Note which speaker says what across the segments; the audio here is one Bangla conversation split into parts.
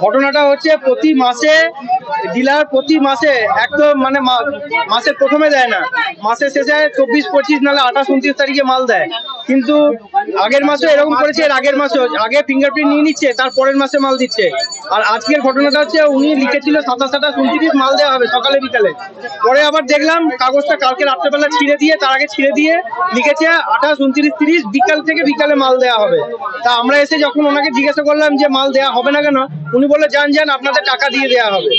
Speaker 1: ঘটনাটা হচ্ছে প্রতি মাসে, ডিলার প্রতি মাসে এক তো মানে মা- মাসের প্রথমে দেয় না। মাসের শেষে চব্বিশ, পঁচিশ, নাহলে আঠাশ, উনত্রিশ তারিখে মাল দেয়। কিন্তু আগের মাসে এরকম করেছে, এর আগের মাসে, আগে ফিঙ্গারপ্রিন্ট নিয়ে নিচ্ছে, তার পরের মাসে মাল দিচ্ছে। আর আজকের ঘটনাটা হচ্ছে উনি লিখেছিল সাতাশ আঠাশ উনত্রিশ মাল দেওয়া হবে সকালে, বিকালে। পরে আবার দেখলাম কাগজটা কালকে রাত্রেবেলা ছিঁড়ে দিয়ে, তার আগে ছিঁড়ে দিয়ে লিখেছে আঠাশ, উনত্রিশ, তিরিশ, বিকাল থেকে বিকালে মাল দেওয়া হবে। তা আমরা এসে যখন ওনাকে জিজ্ঞাসা করলাম যে মাল দেওয়া হবে না কেন, উনি বলল, যান যান, আপনাদের টাকা দিয়ে দেওয়া হবে।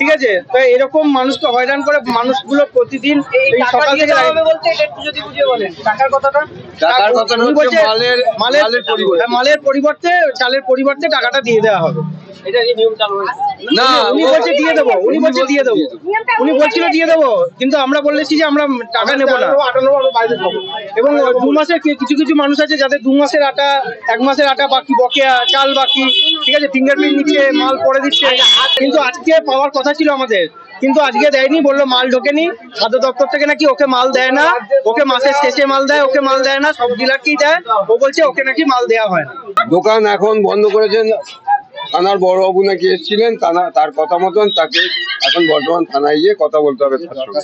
Speaker 1: ঠিক আছে? তো এরকম মানুষকে হয়রান করে মানুষগুলো প্রতিদিন এই সকাল থেকে
Speaker 2: টাকার কথাটা?
Speaker 1: উনি
Speaker 2: হচ্ছে
Speaker 1: বলছে
Speaker 2: মালের
Speaker 1: মালের
Speaker 2: মালের পরিবর্তে।
Speaker 1: হ্যাঁ, মালের পরিবর্তে চালের পরিবর্তে টাকাটা দিয়ে দেওয়া হবে।
Speaker 2: না
Speaker 1: উনি বলছে দিয়ে দেবো উনি বলছে দিয়ে দেবো। উনি বলছিল দিয়ে দেবো কিন্তু আমরা বলেছি যে আমরা টাকা নেব না। এবং দু মাসের কিছু কিছু মানুষ আছে যাদের দু মাসের আটা এক মাসের আটা বাকি বকেয়া চাল বাকি ঠিক আছে ফিঙ্গারপ্রিন্ট নিচ্ছে মাল পরে দিচ্ছে। কিন্তু আজকে পাওয়ার কথা ছিল আমাদের। কিন্তু আজকে দেয়নি বলল মাল ঢোকেনি। খাদ্য দপ্তর থেকে নাকি ওকে মাল দেয় না। ওকে মাসের শেষে মাল দেয় ওকে মাল দেয় না। সব ডিলারকেই দেয়? ও বলছে ওকে নাকি মাল দেওয়া হয়
Speaker 2: দোকান এখন বন্ধ করেছেন। থানার বড়বাবু নাকি এসেছিলেন থানা তার কথা মতন তাকে এখন বর্তমান থানায় গিয়ে কথা বলতে হবে তার সঙ্গে।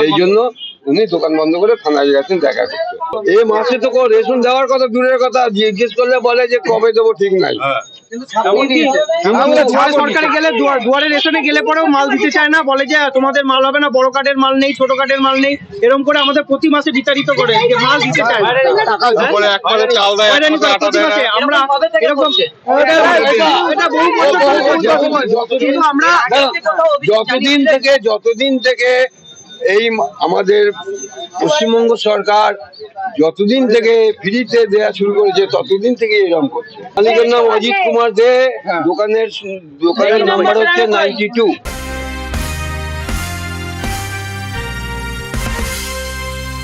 Speaker 2: সেই জন্য উনি দোকান বন্ধ করে থানায় গেছেন দেখা করতে। এই মাসে তো কোনো রেশন দেওয়ার কথা দূরের কথা জিজ্ঞেস করলে বলে যে কবে দেবো ঠিক নাই।
Speaker 1: দুয়ারে সরকারে গেলে দুয়ারে রেশনে গেলে পরেও মাল দিতে চায় না বলে যে তোমাদের মাল হবে না বড় কার্ডের মাল নেই ছোট কার্ডের মাল নেই। এরকম করে আমাদের প্রতি মাসে বিতাড়িত করে মাল দিতে চায় না। আমরা এরকম এটা- বহু বছর আমরা
Speaker 2: যতদিন থেকে যতদিন থেকে এই আমাদের পশ্চিমবঙ্গ সরকার যতদিন থেকে ফ্রিতে দেয়া শুরু করেছে ততদিন থেকে এরকম করছে। মালিকের নাম অজিত কুমার দে দোকানের দোকানের নাম্বার হচ্ছে নাইনটি টু